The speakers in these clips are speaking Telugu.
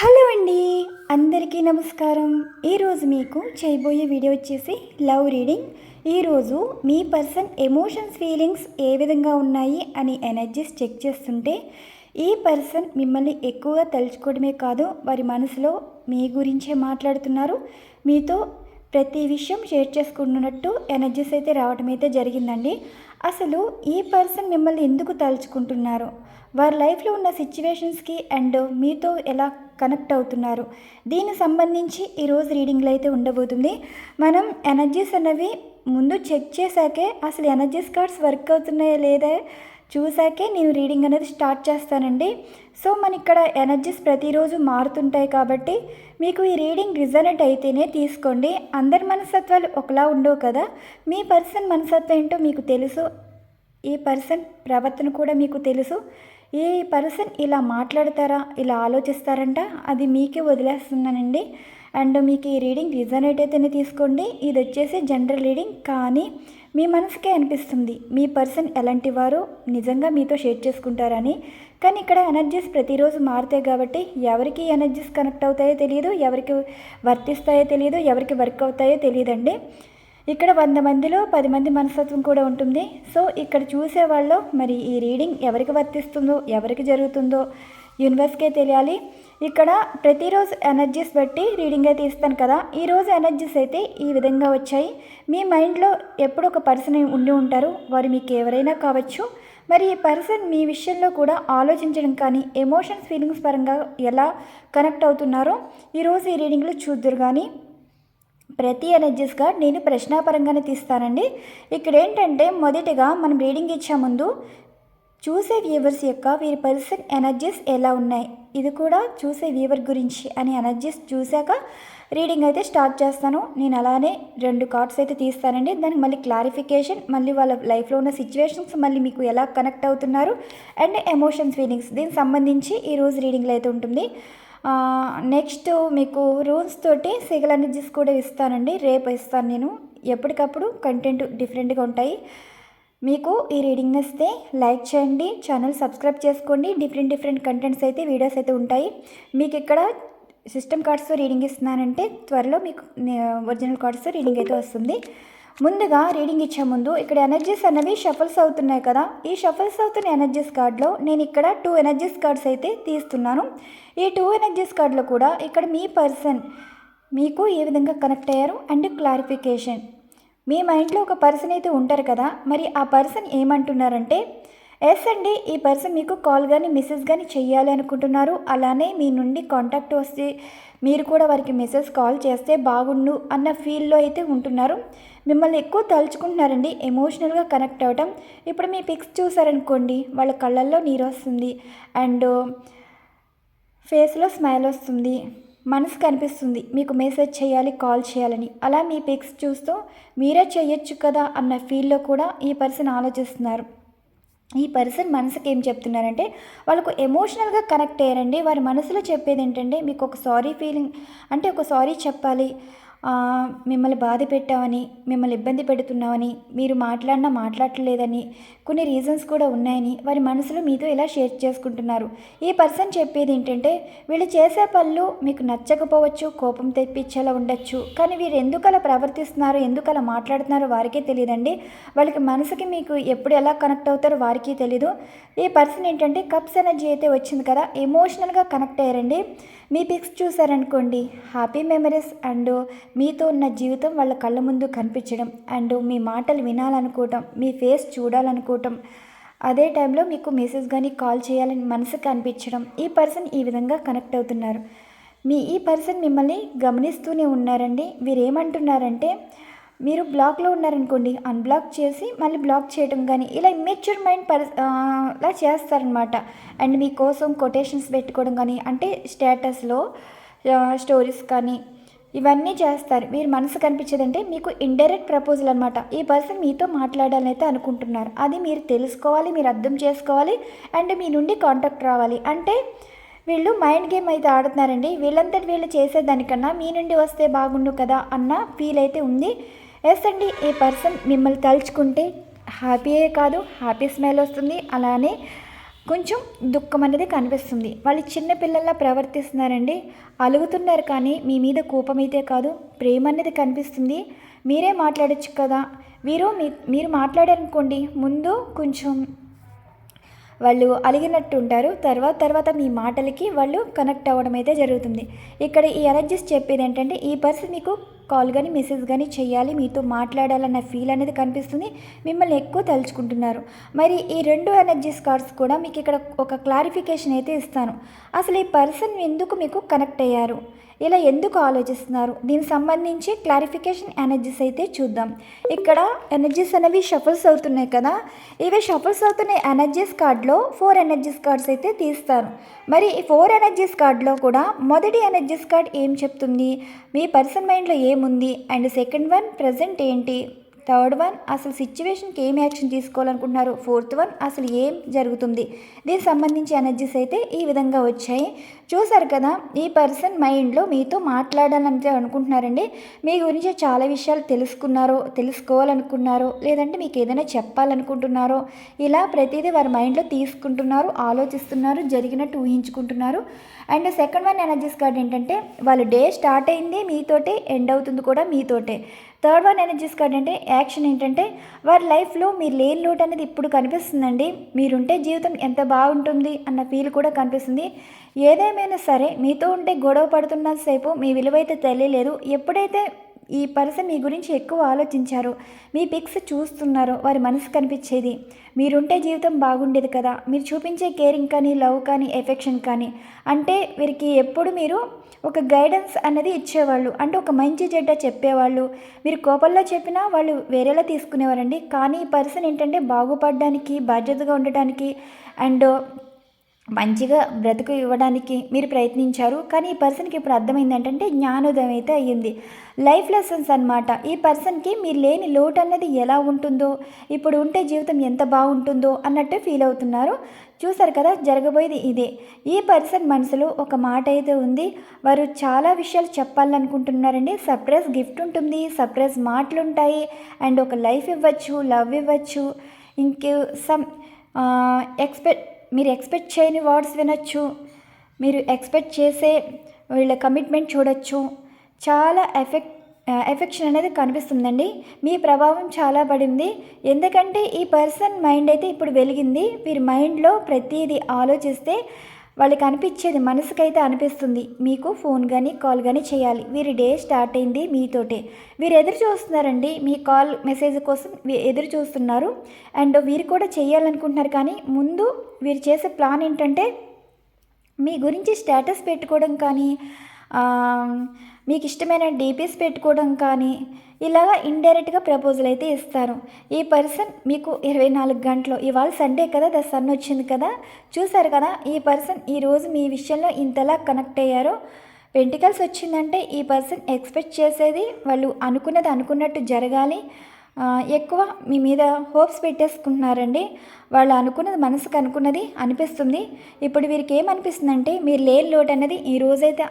హలో అండి. అందరికీ నమస్కారం. ఈరోజు మీకు చేయబోయే వీడియో వచ్చేసి లవ్ రీడింగ్. ఈరోజు మీ పర్సన్ ఎమోషన్స్ ఫీలింగ్స్ ఏ విధంగా ఉన్నాయి అని ఎనర్జీస్ చెక్ చేస్తుంటే ఈ పర్సన్ మిమ్మల్ని ఎక్కువగా తలుచుకోవడమే కాదు వారి మనసులో మీ గురించే మాట్లాడుతున్నారు. మీతో ప్రతి విషయం షేర్ చేసుకుంటున్నట్టు ఎనర్జీస్ అయితే రావడం అయితే జరిగిందండి. అసలు ఈ పర్సన్ మిమ్మల్ని ఎందుకు తలుచుకుంటున్నారు? వారి లైఫ్లో ఉన్న సిచ్యువేషన్స్కి అండ్ మీతో ఎలా కనెక్ట్ అవుతున్నారు? దీనికి సంబంధించి ఈరోజు రీడింగ్లో అయితే ఉండబోతుంది. మనం ఎనర్జీస్ అనేవి ముందు చెక్ చేశాకే అసలు ఎనర్జీస్ కార్డ్స్ వర్క్ అవుతున్నాయా లేదా చూసాకే నేను రీడింగ్ అనేది స్టార్ట్ చేస్తానండి. సో మన ఇక్కడ ఎనర్జీస్ ప్రతిరోజు మారుతుంటాయి కాబట్టి మీకు ఈ రీడింగ్ రిజనెట్ అయితేనే తీసుకోండి. అందరి మనస్తత్వాలు ఒకలా ఉండవు కదా. మీ పర్సన్ మనస్తత్వం ఏంటో మీకు తెలుసు. ఈ పర్సన్ ప్రవర్తన కూడా మీకు తెలుసు. ఈ పర్సన్ ఇలా మాట్లాడతారా ఇలా ఆలోచిస్తారంట అది మీకే వదిలేస్తున్నానండి. అండ్ మీకు ఈ రీడింగ్ రిజనేట్ అయితేనే తీసుకోండి. ఇది వచ్చేసి జనరల్ రీడింగ్ కానీ మీ మనసుకే అనిపిస్తుంది మీ పర్సన్ ఎలాంటి వారు నిజంగా మీతో షేర్ చేసుకుంటారని. కానీ ఇక్కడ ఎనర్జీస్ ప్రతిరోజు మారుతాయి కాబట్టి ఎవరికి ఎనర్జీస్ కనెక్ట్ అవుతాయో తెలియదు ఎవరికి వర్తిస్తాయో తెలియదు ఎవరికి వర్క్ అవుతాయో తెలియదండి ఇక్కడ వంద మందిలో పది మంది మనస్తత్వం కూడా ఉంటుంది. సో ఇక్కడ చూసే వాళ్ళు మరి ఈ రీడింగ్ ఎవరికి వర్తిస్తుందో ఎవరికి జరుగుతుందో యూనివర్స్కే తెలియాలి. ఇక్కడ ప్రతిరోజు ఎనర్జీస్ బట్టి రీడింగ్ అయితే ఇస్తాను కదా ఈరోజు ఎనర్జీస్ అయితే ఈ విధంగా వచ్చాయి. మీ మైండ్లో ఎప్పుడు ఒక పర్సన్ ఉండి ఉంటారు. వారు మీకు ఎవరైనా కావచ్చు. మరి ఈ పర్సన్ మీ విషయంలో కూడా ఆలోచించడం కానీ ఎమోషన్స్ ఫీలింగ్స్ పరంగా ఎలా కనెక్ట్ అవుతున్నారో ఈరోజు ఈ రీడింగ్లో చూద్దరు కానీ ప్రతి ఎనర్జీస్గా నేను ప్రశ్నాపరంగానే తీస్తానండి. ఇక్కడ ఏంటంటే మొదటిగా మనం రీడింగ్ ఇచ్చే ముందు చూసే వ్యూవర్స్ యొక్క వీరి పర్సన్ ఎనర్జీస్ ఎలా ఉన్నాయి? ఇది కూడా చూసే వ్యూవర్ గురించి అని ఎనర్జీస్ చూశాక రీడింగ్ అయితే స్టార్ట్ చేస్తాను. నేను అలానే రెండు కార్డ్స్ అయితే తీస్తానండి. దానికి మళ్ళీ క్లారిఫికేషన్ మళ్ళీ వాళ్ళ లైఫ్లో ఉన్న సిచ్యువేషన్స్ మళ్ళీ మీకు ఎలా కనెక్ట్ అవుతున్నారు అండ్ ఎమోషన్స్ ఫీలింగ్స్ దీనికి సంబంధించి ఈరోజు రీడింగ్లో అయితే ఉంటుంది. నెక్స్ట్ మీకు రూల్స్ తోటి సిగల్ ఎనర్జీస్ కూడా ఇస్తానండి. రేపు ఇస్తాను నేను. ఎప్పటికప్పుడు కంటెంట్ డిఫరెంట్గా ఉంటాయి. మీకు ఈ రీడింగ్ నచ్చితే లైక్ చేయండి. ఛానల్ సబ్స్క్రైబ్ చేసుకోండి. డిఫరెంట్ డిఫరెంట్ కంటెంట్స్ అయితే వీడియోస్ అయితే ఉంటాయి. మీకు ఇక్కడ సిస్టమ్ కార్డ్స్తో రీడింగ్ ఇస్తున్నానంటే త్వరలో మీకు ఒరిజినల్ కార్డ్స్తో రీడింగ్ అయితే వస్తుంది. ముందుగా రీడింగ్ ఇచ్చే ముందు ఇక్కడ ఎనర్జీస్ అనేవి షఫల్స్ అవుతున్నాయి కదా. ఈ షఫల్స్ అవుతున్న ఎనర్జీస్ కార్డ్లో నేను ఇక్కడ టూ ఎనర్జీస్ కార్డ్స్ అయితే తీస్తున్నాను. ఈ టూ ఎనర్జీస్ కార్డులో కూడా ఇక్కడ మీ పర్సన్ మీకు ఏ విధంగా కనెక్ట్ అయ్యారు అండ్ క్లారిఫికేషన్ మీ మైండ్లో ఒక పర్సన్ అయితే ఉంటారు కదా. మరి ఆ పర్సన్ ఏమంటున్నారంటే ఎస్ అండి ఈ పర్సన్ మీకు కాల్ కానీ మెసేజ్ కానీ చెయ్యాలి అనుకుంటున్నారు. అలానే మీ నుండి కాంటాక్ట్ వస్తే మీరు కూడా వారికి మెసేజ్ కాల్ చేస్తే బాగుండు అన్న ఫీల్లో అయితే ఉంటున్నారు. మిమ్మల్ని ఎక్కువ తలుచుకుంటున్నారండి ఎమోషనల్గా కనెక్ట్ అవ్వటం. ఇప్పుడు మీ పిక్స్ చూసారనుకోండి వాళ్ళ కళ్ళల్లో నీరు వస్తుంది. అండ్ ఫేస్లో స్మైల్ వస్తుంది మనసు కనిపిస్తుంది మీకు మెసేజ్ చేయాలి కాల్ చేయాలని. అలా మీ పిక్స్ చూస్తూ మీరే చేయొచ్చు కదా అన్న ఫీల్లో కూడా ఈ పర్సన్ ఆలోచిస్తున్నారు. ఈ పర్సన్ మనసుకి ఏం చెప్తున్నారంటే వాళ్ళకు ఎమోషనల్గా కనెక్ట్ అయ్యారండి. వారి మనసులో చెప్పేది ఏంటంటే మీకు ఒక సారీ ఫీలింగ్ అంటే ఒక సారీ చెప్పాలి. మిమ్మల్ని బాధ పెట్టామని మిమ్మల్ని ఇబ్బంది పెడుతున్నామని మీరు మాట్లాడినా మాట్లాడలేదని కొన్ని రీజన్స్ కూడా ఉన్నాయని వారి మనసులో మీతో ఇలా షేర్ చేసుకుంటున్నారు. ఈ పర్సన్ చెప్పేది ఏంటంటే వీళ్ళు చేసే పనులు మీకు నచ్చకపోవచ్చు కోపం తెప్పించేలా ఉండొచ్చు కానీ వీరు ఎందుకు అలా ప్రవర్తిస్తున్నారో ఎందుకు అలా మాట్లాడుతున్నారో వారికే తెలియదండి. వాళ్ళకి మనసుకి మీకు ఎప్పుడు ఎలా కనెక్ట్ అవుతారో వారికి తెలీదు. ఈ పర్సన్ ఏంటంటే కప్స్ ఎనర్జీ అయితే వచ్చింది కదా ఎమోషనల్గా కనెక్ట్ అయ్యారండి. మీ పిక్స్ చూసారనుకోండి హ్యాపీ మెమరీస్ అండ్ మీతో ఉన్న జీవితం వాళ్ళ కళ్ళ ముందు కనిపించడం అండ్ మీ మాటలు వినాలనుకోవటం మీ ఫేస్ చూడాలనుకోవటం. అదే టైంలో మీకు మెసేజ్ కానీ కాల్ చేయాలని మనసుకు అనిపించడం ఈ పర్సన్ ఈ విధంగా కనెక్ట్ అవుతున్నారు. మీ ఈ పర్సన్ మిమ్మల్ని గమనిస్తూనే ఉన్నారండి. వీరేమంటున్నారంటే మీరు బ్లాక్లో ఉన్నారనుకోండి అన్బ్లాక్ చేసి మళ్ళీ బ్లాక్ చేయడం కానీ ఇలా ఇమ్మెచ్యూర్ మైండ్ పరి లా చేస్తారనమాట. అండ్ మీకోసం కొటేషన్స్ పెట్టుకోవడం కానీ అంటే స్టేటస్లో స్టోరీస్ కానీ ఇవన్నీ చేస్తారు. మీరు మనసు కనిపించేదంటే మీకు ఇండైరెక్ట్ ప్రపోజల్ అనమాట. ఈ పర్సన్ మీతో మాట్లాడాలని అయితే అనుకుంటున్నారు. అది మీరు తెలుసుకోవాలి మీరు అర్థం చేసుకోవాలి అండ్ మీ నుండి కాంటాక్ట్ రావాలి. అంటే వీళ్ళు మైండ్ గేమ్ అయితే ఆడుతున్నారండి. వీళ్ళంతటి వీళ్ళు చేసేదానికన్నా మీ నుండి వస్తే బాగుండు కదా అన్న ఫీల్ అయితే ఉంది. ఎస్ అండి ఈ పర్సన్ మిమ్మల్ని తలుచుకుంటే హ్యాపీయే కాదు హ్యాపీ స్మైల్ వస్తుంది. అలానే కొంచెం దుఃఖం అనేది కనిపిస్తుంది. వాళ్ళు చిన్న పిల్లల్లా ప్రవర్తిస్తున్నారండి. అలుగుతున్నారు కానీ మీ మీద కోపం అయితే కాదు ప్రేమ అనేది కనిపిస్తుంది. మీరే మాట్లాడచ్చు కదా. వీరు మీ మీరు మాట్లాడారనుకోండి ముందు కొంచెం వాళ్ళు అలిగినట్టు ఉంటారు తర్వాత తర్వాత మీ మాటలకి వాళ్ళు కనెక్ట్ అవ్వడం అయితే జరుగుతుంది. ఇక్కడ ఈ ఎనర్జీస్ చెప్పేది ఏంటంటే ఈ పర్సన్ మీకు కాల్ కానీ మెసేజ్ కానీ చేయాలి మీతో మాట్లాడాలన్న ఫీల్ అనేది కనిపిస్తుంది. మిమ్మల్ని ఎక్కువ తలుచుకుంటున్నారు. మరి ఈ రెండు ఎనర్జీస్ కార్డ్స్ కూడా మీకు ఇక్కడ ఒక క్లారిఫికేషన్ అయితే ఇస్తాను. అసలు ఈ పర్సన్ ఎందుకు మీకు కనెక్ట్ అయ్యారు? ఇలా ఎందుకు ఆలోచిస్తున్నారు? దీనికి సంబంధించి క్లారిఫికేషన్ ఎనర్జీస్ అయితే చూద్దాం. ఇక్కడ ఎనర్జీస్ అనేవి షఫల్స్ అవుతున్నాయి కదా? ఇవి షఫల్స్ అవుతున్న ఎనర్జీస్ కార్డ్లో ఫోర్ ఎనర్జీస్ కార్డ్స్ అయితే తీస్తారు. మరి ఈ ఫోర్ ఎనర్జీస్ కార్డ్లో కూడా మొదటి ఎనర్జీస్ కార్డ్ ఏం చెప్తుంది? మీ పర్సన్ మైండ్లో ఏముంది? అండ్ సెకండ్ వన్ ప్రజెంట్ ఏంటి? థర్డ్ వన్ అసలు సిచ్యువేషన్కి ఏం యాక్షన్ తీసుకోవాలనుకుంటున్నారు? ఫోర్త్ వన్ అసలు ఏం జరుగుతుంది? దీనికి సంబంధించి ఎనర్జీస్ అయితే ఈ విధంగా వచ్చాయి. చూసారు కదా ఈ పర్సన్ మైండ్లో మీతో మాట్లాడాలని అనుకుంటున్నారండి. మీ గురించి చాలా విషయాలు తెలుసుకున్నారో తెలుసుకోవాలనుకున్నారో లేదంటే మీకు ఏదైనా చెప్పాలనుకుంటున్నారో ఇలా ప్రతిదీ వారి మైండ్లో తీసుకుంటున్నారు ఆలోచిస్తున్నారు జరిగినట్టు ఊహించుకుంటున్నారు. And second one energies card ఏంటంటే వాళ్ళు డే స్టార్ట్ అయింది మీతోటే ఎండ్ అవుతుంది కూడా మీతోటే. థర్డ్ వన్ ఎనర్జీస్ కార్డ్ అంటే యాక్షన్ ఏంటంటే వారి లైఫ్లో మీరు లేని లోటు అనేది ఇప్పుడు కనిపిస్తుందండి. మీరుంటే జీవితం ఎంత బాగుంటుంది అన్న ఫీల్ కూడా కనిపిస్తుంది. ఏదేమైనా సరే మీతో ఉంటే గొడవ పడుతున్నంతసేపు మీ విలువైతే తెలియలేదు. ఎప్పుడైతే ఈ పర్సన్ మీ గురించి ఎక్కువ ఆలోచించారు. మీ పిక్స్ చూస్తున్నారు. వారి మనసు కనిపించేది. మీరుంటే జీవితం బాగుండేది కదా. మీరు చూపించే కేరింగ్ కానీ లవ్ కానీ ఎఫెక్షన్ కానీ. అంటే వీరికి ఎప్పుడు మీరు ఒక గైడెన్స్ అనేది ఇచ్చేవాళ్ళు. అంటే ఒక మంచి చెడ్డ చెప్పేవాళ్ళు. మీరు కోపంలో చెప్పినా వాళ్ళు వేరేలా తీసుకునేవారండి. కానీ ఈ పర్సన్ ఏంటంటే బాగుపడడానికి బాధ్యతగా ఉండటానికి అండ్ మంచిగా బ్రతుకు ఇవ్వడానికి మీరు ప్రయత్నించారు. కానీ ఈ పర్సన్కి ఇప్పుడు అర్థమైంది ఏంటంటే జ్ఞానోదయం అయితే అయ్యింది. లైఫ్ లెసన్స్ అనమాట ఈ పర్సన్కి మీరు లేని లోటు అన్నది ఎలా ఉంటుందో ఇప్పుడు ఉంటే జీవితం ఎంత బాగుంటుందో అన్నట్టు ఫీల్ అవుతున్నారు. చూసారు కదా జరగబోయేది ఇదే. ఈ పర్సన్ మనసులో ఒక మాట అయితే ఉంది. వారు చాలా విషయాలు చెప్పాలనుకుంటున్నారండి. సర్ప్రైజ్ గిఫ్ట్ ఉంటుంది సర్ప్రైజ్ మాటలు ఉంటాయి. అండ్ ఒక లైఫ్ ఇవ్వచ్చు లవ్ ఇవ్వచ్చు. ఇంకే సమ్ ఎక్స్పెక్ట్ మీరు ఎక్స్పెక్ట్ చేయని వర్డ్స్ వినొచ్చు. మీరు ఎక్స్పెక్ట్ చేసే వీళ్ళ కమిట్మెంట్ చూడొచ్చు. చాలా ఎఫెక్ట్ ఎఫెక్షన్ uh, అనేది కనిపిస్తుందండి. మీ ప్రభావం చాలా పడింది. ఎందుకంటే ఈ పర్సన్ మైండ్ అయితే ఇప్పుడు వెలిగింది. వీరి మైండ్లో ప్రతిదీ ఆలోచిస్తే వాళ్ళకి అనిపించేది మనసుకైతే అనిపిస్తుంది. మీకు ఫోన్ కానీ కాల్ కానీ చేయాలి. వీరి డే స్టార్ట్ అయింది మీతోటే. వీరు ఎదురు చూస్తున్నారండి. మీ కాల్ మెసేజ్ కోసం ఎదురు చూస్తున్నారు. అండ్ వీరు కూడా చేయాలనుకుంటున్నారు. కానీ ముందు వీరు చేసే ప్లాన్ ఏంటంటే మీ గురించి స్టేటస్ పెట్టుకోవడం కానీ మీకు ఇష్టమైన డీపీస్ పెట్టుకోవడం కానీ ఇలాగా ఇండైరెక్ట్గా ప్రపోజల్ అయితే ఇస్తారు. ఈ పర్సన్ మీకు ఇరవై నాలుగు గంటలు ఇవాళ సండే కదా ద సన్ వచ్చింది కదా చూసారు కదా ఈ పర్సన్ ఈరోజు మీ విషయంలో ఇంతలా కనెక్ట్ అయ్యారో? వెంటికల్స్ వచ్చిందంటే ఈ పర్సన్ ఎక్స్పెక్ట్ చేసేది వాళ్ళు అనుకున్నది అనుకున్నట్టు జరగాలి. ఎక్కువ మీ మీద హోప్స్ పెట్టేసుకుంటున్నారండి. వాళ్ళు అనుకున్నది మనసుకు అనుకున్నది అనిపిస్తుంది. ఇప్పుడు వీరికి ఏమనిపిస్తుందంటే మీరు లేని లోటు అనేది ఈ రోజైతే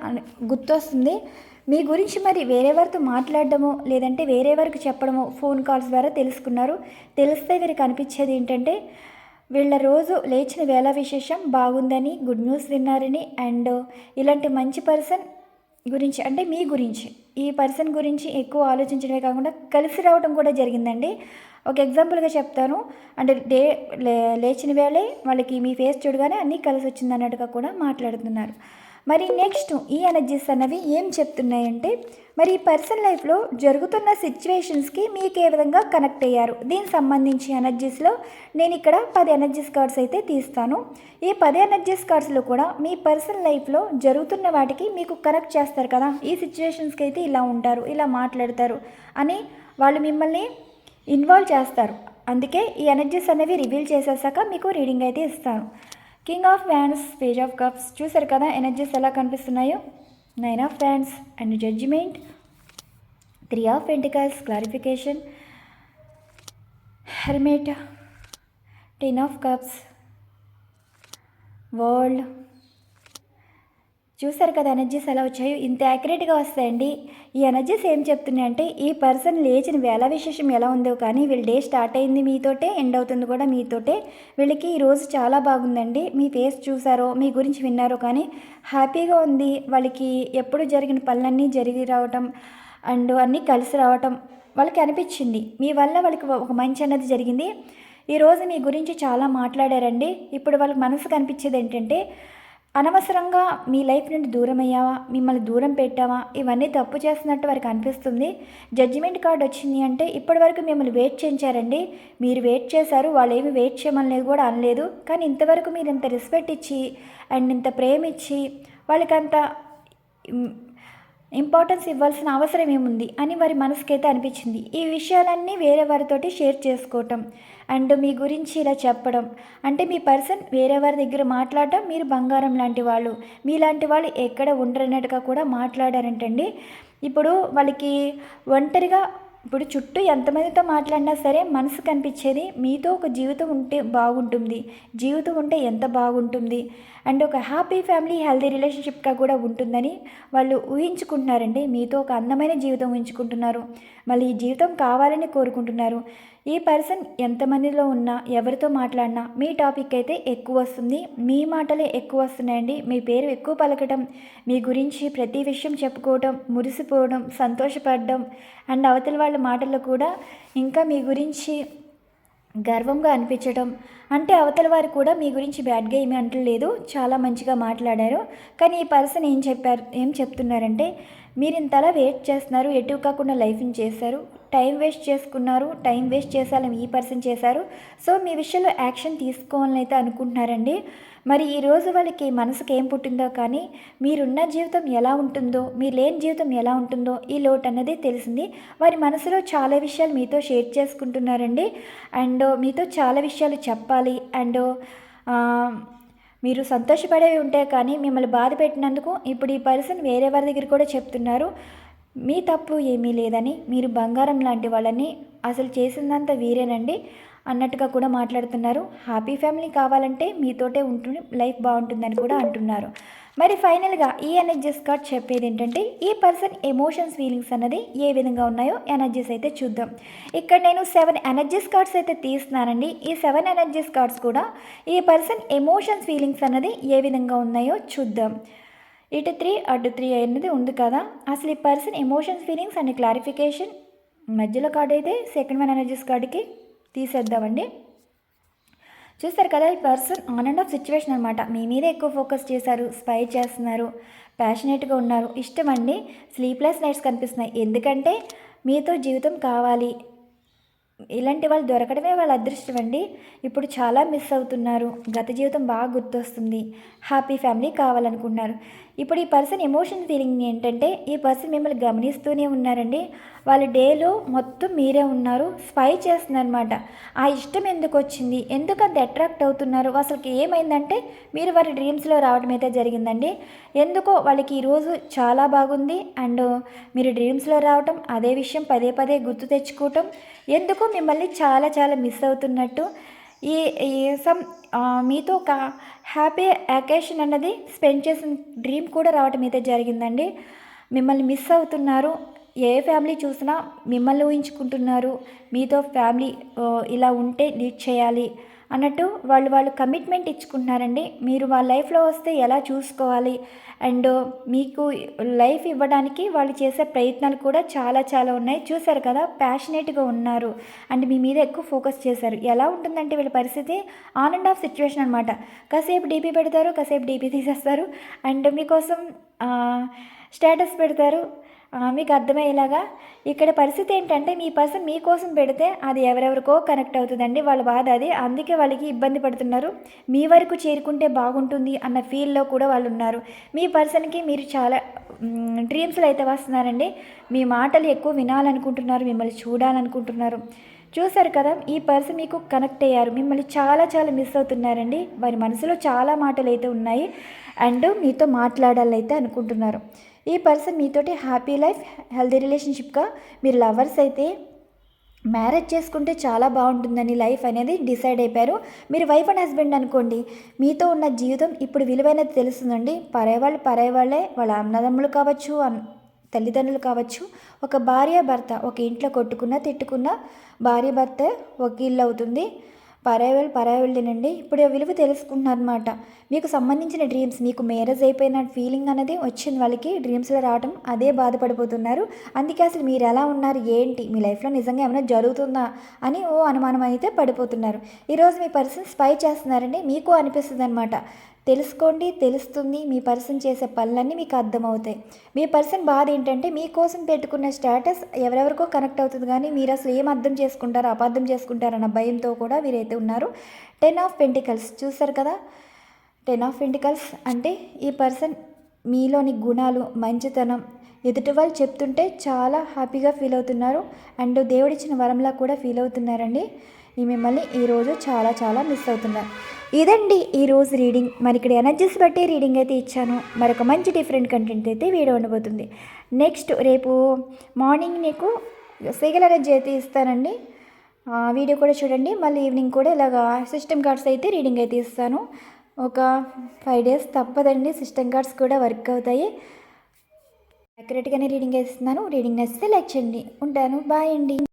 గుర్తొస్తుంది. మీ గురించి మరి వేరే వారితో మాట్లాడడమో లేదంటే వేరే వారికి చెప్పడమో ఫోన్ కాల్స్ ద్వారా తెలుసుకున్నారు. తెలిస్తే వీరికి అనిపించేది ఏంటంటే వీళ్ళ రోజు లేచిన వేళ విశేషం బాగుందని గుడ్ న్యూస్ విన్నారని అండ్ ఇలాంటి మంచి పర్సన్ గురించి అంటే మీ గురించి ఈ పర్సన్ గురించి ఎక్కువ ఆలోచించడమే కాకుండా కలిసి రావడం కూడా జరిగిందండి. ఒక ఎగ్జాంపుల్గా చెప్తాను. అంటే డే లేచిన వేళే వాళ్ళకి మీ ఫేస్ చూడగానే అన్నీ కలిసి వచ్చింది అన్నట్టుగా కూడా మాట్లాడుతున్నారు. మరి నెక్స్ట్ ఈ ఎనర్జీస్ అన్నవి ఏం చెప్తున్నాయంటే మరి ఈ పర్సన్ లైఫ్లో జరుగుతున్న సిచ్యువేషన్స్కి మీకు ఏ విధంగా కనెక్ట్ అయ్యారు? దీనికి సంబంధించి ఎనర్జీస్లో నేను ఇక్కడ పది ఎనర్జీస్ కార్డ్స్ అయితే తీస్తాను. ఈ పది ఎనర్జీస్ కార్డ్స్లో కూడా మీ పర్సన్ లైఫ్లో జరుగుతున్న వాటికి మీకు కనెక్ట్ చేస్తారు కదా? ఈ సిచ్యువేషన్స్కి అయితే ఇలా ఉంటారు ఇలా మాట్లాడతారు అని వాళ్ళు మిమ్మల్ని ఇన్వాల్వ్ చేస్తారు. అందుకే ఈ ఎనర్జీస్ అనేవి రివీల్ చేసేసాక మీకు రీడింగ్ అయితే ఇస్తాను. King of wands page of cups చూసారు కదా ఎనర్జీస్ ఎలా కనిపిస్తున్నాయో? Nine of fans and judgement three of pentacles clarification hermit ten of cups world చూసారు కదా ఎనర్జీస్ ఎలా వచ్చాయో? ఇంత యాక్యురేట్గా వస్తాయండి. ఈ ఎనర్జీస్ ఏం చెప్తున్నాయంటే ఈ పర్సన్ లేచిన వేళ విశేషం ఎలా ఉందో కానీ వీళ్ళ డే స్టార్ట్ అయింది మీతోటే ఎండ్ అవుతుంది కూడా మీతోటే. వీళ్ళకి ఈ రోజు చాలా బాగుందండి. మీ ఫేస్ చూసారో మీ గురించి విన్నారో కానీ హ్యాపీగా ఉంది. వాళ్ళకి ఎప్పుడు జరిగిన పనులన్నీ జరిగి రావటం అండ్ అన్నీ కలిసి రావటం వాళ్ళకి అనిపించింది. మీ వల్ల వాళ్ళకి ఒక మంచి అన్నది జరిగింది. ఈరోజు మీ గురించి చాలా మాట్లాడారండి. ఇప్పుడు వాళ్ళకి మనసు కనిపించేది ఏంటంటే అనవసరంగా మీ లైఫ్ నుండి దూరం అయ్యావా మిమ్మల్ని దూరం పెట్టావా? ఇవన్నీ తప్పు చేస్తున్నట్టు వారికి అనిపిస్తుంది. జడ్జిమెంట్ కార్డ్ వచ్చింది అంటే ఇప్పటి వరకు మిమ్మల్ని వెయిట్ చేయించారండి. మీరు వెయిట్ చేశారు వాళ్ళు ఏమి వెయిట్ చేయమని కూడా అనలేదు. కానీ ఇంతవరకు మీరు ఇంత రెస్పెక్ట్ ఇచ్చి అండ్ ఇంత ప్రేమ ఇచ్చి వాళ్ళకంత ఇంపార్టెన్స్ ఇవ్వాల్సిన అవసరం ఏముంది అని వారి మనసుకైతే అనిపించింది. ఈ విషయాలన్నీ వేరే వారితోటి షేర్ చేసుకోవటం అండ్ మీ గురించి ఇలా చెప్పడం. అంటే మీ పర్సన్ వేరే వారి దగ్గర మాట్లాడటం మీరు బంగారం లాంటి వాళ్ళు. మీలాంటి వాళ్ళు ఎక్కడ ఉండరన్నట్టుగా కూడా మాట్లాడారంటండి. ఇప్పుడు వాళ్ళకి ఒంటరిగా ఇప్పుడు చుట్టూ ఎంతమందితో మాట్లాడినా సరే మనసు కనిపించేది మీతో ఒక జీవితం ఉంటే బాగుంటుంది. జీవితం ఉంటే ఎంత బాగుంటుంది? అండ్ ఒక హ్యాపీ ఫ్యామిలీ హెల్తీ రిలేషన్షిప్గా కూడా ఉంటుందని వాళ్ళు ఊహించుకుంటున్నారండి. మీతో ఒక అందమైన జీవితం ఊహించుకుంటున్నారు. మళ్ళీ ఈ జీవితం కావాలని కోరుకుంటున్నారు. ఈ పర్సన్ ఎంతమందిలో ఉన్నా ఎవరితో మాట్లాడినా మీ టాపిక్ అయితే ఎక్కువ వస్తుంది. మీ మాటలే ఎక్కువ వస్తున్నాయండి. మీ పేరు ఎక్కువ పలకటం మీ గురించి ప్రతి విషయం చెప్పుకోవడం మురిసిపోవడం సంతోషపడడం అండ్ అవతల వాళ్ళ మాటల్లో కూడా ఇంకా మీ గురించి గర్వంగా అనిపించడం అంటే అవతల వారు కూడా మీ గురించి బ్యాడ్గా ఏమీ అంటలేదు. చాలా మంచిగా మాట్లాడారు. కానీ ఈ పర్సన్ ఏం చెప్పారు? ఏం చెప్తున్నారంటే మీరు ఇంతలా వెయిట్ చేస్తున్నారు. ఎటు కాకుండా లైఫ్ని చేశారు. టైం వేస్ట్ చేసుకున్నారు. టైం వేస్ట్ చేసాలని ఈ పర్సన్ చేశారు. సో మీ విషయంలో యాక్షన్ తీసుకోవాలని అయితే అనుకుంటున్నారండి. మరి ఈరోజు వాళ్ళకి మనసుకి ఏం పుట్టిందో కానీ మీరున్న జీవితం ఎలా ఉంటుందో మీరు లేని జీవితం ఎలా ఉంటుందో ఈ లోటు అన్నది తెలిసింది. వారి మనసులో చాలా విషయాలు మీతో షేర్ చేసుకుంటున్నారండి. అండ్ మీతో చాలా విషయాలు చెప్పాలి. అండ్ మీరు సంతోషపడేవి ఉంటాయి కానీ మిమ్మల్ని బాధ పెట్టినందుకు ఇప్పుడు ఈ పర్సన్ వేరే వారి దగ్గర కూడా చెప్తున్నారు. మీ తప్పు ఏమీ లేదని మీరు బంగారం లాంటి వాళ్ళని అసలు చేసిందంతా వీరేనండి అన్నట్టుగా కూడా మాట్లాడుతున్నారు. హ్యాపీ ఫ్యామిలీ కావాలంటే మీతోటే ఉంటుంది లైఫ్ బాగుంటుందని కూడా అంటున్నారు. మరి ఫైనల్గా ఈ ఎనర్జీస్ కార్డ్ చెప్పేది ఏంటంటే ఈ పర్సన్ ఎమోషన్స్ ఫీలింగ్స్ అన్నది ఏ విధంగా ఉన్నాయో ఎనర్జీస్ అయితే చూద్దాం. ఇక్కడ నేను సెవెన్ ఎనర్జీస్ కార్డ్స్ అయితే తీస్తున్నానండి. ఈ సెవెన్ ఎనర్జీస్ కార్డ్స్ కూడా ఈ పర్సన్ ఎమోషన్స్ ఫీలింగ్స్ అన్నది ఏ విధంగా ఉన్నాయో చూద్దాం. ఇటు త్రీ అటు త్రీ అనేది ఉంది కదా. అసలు ఈ person emotions feelings and clarification మధ్యలో కార్డ్ అయితే సెకండ్ వన్ ఎనర్జీస్ కార్డుకి తీసేద్దామండి. చూస్తారు కదా ఈ person on and off situation అనమాట మీ మీద ఎక్కువ ఫోకస్ చేశారు స్పై చేస్తున్నారు ప్యాషనేట్గా ఉన్నారు ఇష్టం అండి. స్లీప్లెస్ నైట్స్ కనిపిస్తున్నాయి. ఎందుకంటే మీతో జీవితం కావాలి. ఇలాంటి వాళ్ళు దొరకడమే వాళ్ళ అదృష్టం అండి. ఇప్పుడు చాలా మిస్ అవుతున్నారు. గత జీవితం బాగా గుర్తొస్తుంది. హ్యాపీ ఫ్యామిలీ కావాలనుకుంటున్నారు. ఇప్పుడు ఈ పర్సన్ ఎమోషన్ ఫీలింగ్ ఏంటంటే ఈ పర్సన్ మిమ్మల్ని గమనిస్తూనే ఉన్నారండి. వాళ్ళ డేలో మొత్తం మీరే ఉన్నారు. స్పై చేస్తున్నారనమాట ఆ ఇష్టం ఎందుకు వచ్చింది? ఎందుకు అంత అట్రాక్ట్ అవుతున్నారు? అసలుకి ఏమైందంటే మీరు వారి డ్రీమ్స్లో రావడం అయితే జరిగిందండి. ఎందుకో వాళ్ళకి ఈరోజు చాలా బాగుంది. అండ్ మీరు డ్రీమ్స్లో రావటం అదే విషయం పదే పదే గుర్తు తెచ్చుకోవటం ఎందుకో మిమ్మల్ని చాలా చాలా మిస్ అవుతున్నట్టు. ఈ సమ్ మీతో ఒక హ్యాపీ అకేషన్ అన్నది స్పెండ్ చేసిన డ్రీమ్ కూడా రావటం అయితే జరిగిందండి. మిమ్మల్ని మిస్ అవుతున్నారు. ఏ ఫ్యామిలీ చూసినా మిమ్మల్ని ఊహించుకుంటున్నారు. మీతో ఫ్యామిలీ ఇలా ఉంటే లీడ్ చేయాలి. అన్నట్టు వాళ్ళు వాళ్ళు కమిట్మెంట్ ఇచ్చుకుంటున్నారండి. మీరు వాళ్ళ లైఫ్లో వస్తే ఎలా చూసుకోవాలి? అండ్ మీకు లైఫ్ ఇవ్వడానికి వాళ్ళు చేసే ప్రయత్నాలు కూడా చాలా చాలా ఉన్నాయి. చూసారు కదా ప్యాషనేట్గా ఉన్నారు. అండ్ మీ మీద ఎక్కువ ఫోకస్ చేశారు. ఎలా ఉంటుందంటే వీళ్ళ పరిస్థితి? ఆన్ అండ్ ఆఫ్ సిచ్యువేషన్ అనమాట కాసేపు డీపీ పెడతారు కాసేపు డీపీ తీసేస్తారు. అండ్ మీకోసం స్టేటస్ పెడతారు. మీకు అర్థమయ్యేలాగా ఇక్కడ పరిస్థితి ఏంటంటే మీ పర్సన్ మీకోసం పెడితే అది ఎవరెవరికో కనెక్ట్ అవుతుందండి. వాళ్ళ బాధ అది. అందుకే వాళ్ళకి ఇబ్బంది పడుతున్నారు. మీ వరకు చేరుకుంటే బాగుంటుంది అన్న ఫీల్లో కూడా వాళ్ళు ఉన్నారు. మీ పర్సన్కి మీరు చాలా డ్రీమ్స్లో అయితే వస్తున్నారండి. మీ మాటలు ఎక్కువ వినాలనుకుంటున్నారు. మిమ్మల్ని చూడాలనుకుంటున్నారు. చూశారు కదా ఈ పర్సన్ మీకు కనెక్ట్ అయ్యారు. మిమ్మల్ని చాలా చాలా మిస్ అవుతున్నారండి. వారి మనసులో చాలా మాటలు అయితే ఉన్నాయి. అండ్ మీతో మాట్లాడాలైతే అనుకుంటున్నారు. ఈ పర్సన్ మీతోటి హ్యాపీ లైఫ్ హెల్దీ రిలేషన్షిప్గా మీరు లవర్స్ అయితే మ్యారేజ్ చేసుకుంటే చాలా బాగుంటుందని లైఫ్ అనేది డిసైడ్ అయిపోయారు. మీరు వైఫ్ అండ్ హస్బెండ్ అనుకోండి మీతో ఉన్న జీవితం ఇప్పుడు విలువైనది తెలుస్తుందండి. పరేవాళ్ళు వాళ్ళు వాళ్ళే వాళ్ళ అన్నదమ్ములు కావచ్చు అన్- తల్లిదండ్రులు కావచ్చు ఒక భార్య భర్త ఒక ఇంట్లో కొట్టుకున్నా తిట్టుకున్నా భార్య భర్త ఒక ఇల్లు అవుతుంది. పరాయి వాళ్ళు పరాయి ఇప్పుడు ఆ విలువ తెలుసుకున్నారనమాట మీకు సంబంధించిన డ్రీమ్స్ మీకు మ్యారేజ్ అయిపోయిన ఫీలింగ్ అనేది వచ్చింది వాళ్ళకి. డ్రీమ్స్లో రావటం అదే బాధపడిపోతున్నారు. అందుకే అసలు మీరు ఎలా ఉన్నారు? ఏంటి? మీ లైఫ్లో నిజంగా ఏమైనా జరుగుతుందా? అని ఓ అనుమానం అయితే పడిపోతున్నారు. ఈరోజు మీ పర్సన్ స్పై చేస్తున్నారండి. మీకు అనిపిస్తుంది అనమాట తెలుసుకోండి తెలుస్తుంది. మీ పర్సన్ చేసే పనులన్నీ మీకు అర్థమవుతాయి. మీ పర్సన్ బాధ ఏంటంటే మీకోసం పెట్టుకున్న స్టేటస్ ఎవరెవరికో కనెక్ట్ అవుతుంది. కానీ మీరు అసలు ఏం అర్థం చేసుకుంటారో అపార్థం చేసుకుంటారన్న భయంతో కూడా మీరైతే ఉన్నారు. టెన్ ఆఫ్ పెంటికల్స్ చూసారు కదా? టెన్ ఆఫ్ పెంటికల్స్ అంటే ఈ పర్సన్ మీలోని గుణాలు మంచితనం ఎదుటి వాళ్ళు చెప్తుంటే చాలా హ్యాపీగా ఫీల్ అవుతున్నారు. అండ్ దేవుడిచ్చిన వరంలా కూడా ఫీల్ అవుతున్నారండి. మిమ్మల్ని ఈరోజు చాలా చాలా మిస్ అవుతున్నారు ఇదండి ఈరోజు రీడింగ్ మరి ఇక్కడ ఎనర్జీస్ బట్టి రీడింగ్ అయితే ఇచ్చాను. మరొక మంచి డిఫరెంట్ కంటెంట్ అయితే వీడియో ఉండబోతుంది. నెక్స్ట్ రేపు మార్నింగ్ నీకు సిగల్ ఎనర్జీ అయితే ఇస్తానండి. వీడియో కూడా చూడండి. మళ్ళీ ఈవినింగ్ కూడా ఇలాగా సిస్టమ్ కార్డ్స్ అయితే రీడింగ్ అయితే ఇస్తాను. ఒక ఫైవ్ డేస్ తప్పదండి. సిస్టమ్ కార్డ్స్ కూడా వర్క్ అవుతాయి. అక్యురేట్గానే రీడింగ్ వేస్తున్నాను రీడింగ్ నచ్చితే లైక్ చేయండి. ఉంటాను. బాయ్ అండి.